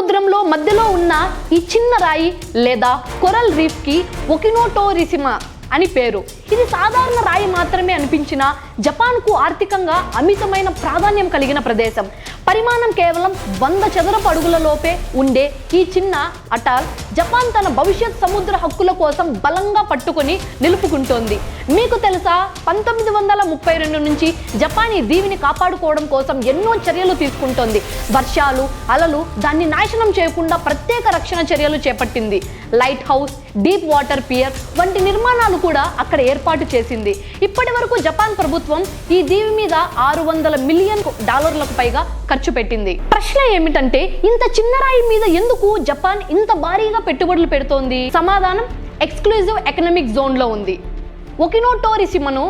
సముద్రంలో మధ్యలో ఉన్న ఈ చిన్న రాయి లేదా కొరల్ రీఫ్కి ఒకినోటోరిసిమా అని పేరు. ఇది సాధారణ రాయి మాత్రమే అనిపించిన జపాన్కు ఆర్థికంగా అమితమైన ప్రాధాన్యం కలిగిన ప్రదేశం. పరిమాణం కేవలం వంద చదరపు అడుగుల లోపే ఉండే ఈ చిన్న అటాల్ జపాన్ తన భవిష్యత్ సముద్ర హక్కుల కోసం బలంగా పట్టుకొని నిలుపుకుంటోంది. మీకు తెలుసా పంతొమ్మిది వందల ముప్పై రెండు నుంచి జపాన్ ఈ దీవిని కాపాడుకోవడం కోసం ఎన్నో చర్యలు తీసుకుంటోంది. వర్షాలు అలలు దాన్ని నాశనం చేయకుండా ప్రత్యేక రక్షణ చర్యలు చేపట్టింది. Light house deep water pier వంటి నిర్మాణాలు కూడా అక్కడ ఏర్పాటు చేసింది. ఇప్పటి వరకు జపాన్ ప్రభుత్వం ఈ దీవి మీద ఆరు వందల మిలియన్ డాలర్లకు పైగా ఖర్చు పెట్టింది. ప్రశ్న ఏమిటంటే ఇంత చిన్న రాయి మీద ఎందుకు జపాన్ ఇంత భారీగా పెట్టుబడులు పెడుతోంది? సమాధానం ఎక్స్క్లూజివ్ ఎకనామిక్ జోన్లో ఉంది ఒకినోటోరిసిమను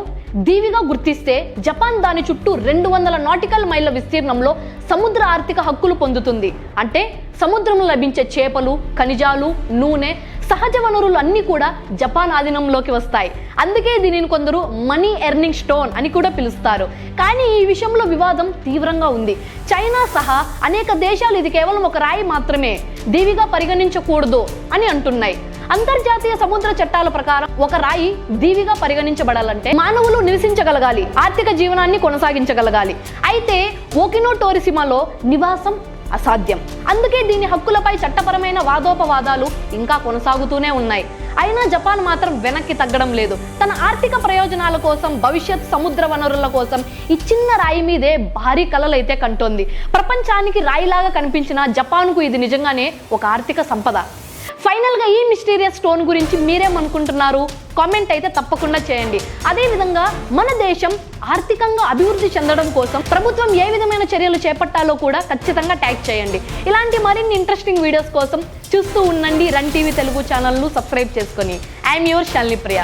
దీవిగా గుర్తిస్తే జపాన్ దాని చుట్టూ రెండు వందల నాటికల్ మైళ్ళ విస్తీర్ణంలో సముద్ర ఆర్థిక హక్కులు పొందుతుంది. అంటే సముద్రంలో లభించే చేపలు ఖనిజాలు నూనె సహజ వనరులు అన్నీ కూడా జపాన్ ఆధీనంలోకి వస్తాయి. అందుకే దీనిని కొందరు మనీ ఎర్నింగ్ స్టోన్ అని కూడా పిలుస్తారు. కానీ ఈ విషయంలో వివాదం తీవ్రంగా ఉంది. చైనా సహా అనేక దేశాలు ఇది కేవలం ఒక రాయి మాత్రమే. దీవిగా పరిగణించకూడదు అని అంటున్నాయి. అంతర్జాతీయ సముద్ర చట్టాల ప్రకారం ఒక రాయి దీవిగా పరిగణించబడాలంటే మానవులు నివసించగలగాలి ఆర్థిక జీవనాన్ని కొనసాగించగలగాలి. అయితే ఓకినో టోరిసిమాలో నివాసం అసాధ్యం. అందుకే దీని హక్కులపై వాదోపవాదాలు ఇంకా కొనసాగుతూనే ఉన్నాయి. అయినా జపాన్ మాత్రం వెనక్కి తగ్గడం లేదు. తన ఆర్థిక ప్రయోజనాల కోసం భవిష్యత్ సముద్ర వనరుల కోసం ఈ చిన్న రాయి మీదే భారీ కలలైతే కంటోంది. ప్రపంచానికి రాయిలాగా కనిపించిన జపాన్కు ఇది నిజంగానే ఒక ఆర్థిక సంపద. ఫైనల్గా ఈ మిస్టీరియస్ స్టోన్ గురించి మీరేమనుకుంటున్నారు? కామెంట్ అయితే తప్పకుండా చేయండి. అదేవిధంగా మన దేశం ఆర్థికంగా అభివృద్ధి చెందడం కోసం ప్రభుత్వం ఏ విధమైన చర్యలు చేపట్టాలో కూడా ఖచ్చితంగా ట్యాగ్ చేయండి. ఇలాంటి మరిన్ని ఇంట్రెస్టింగ్ వీడియోస్ కోసం చూస్తూ ఉండండి. రన్ టీవీ తెలుగు ఛానల్ను సబ్స్క్రైబ్ చేసుకొని. I'm your Shalini Priya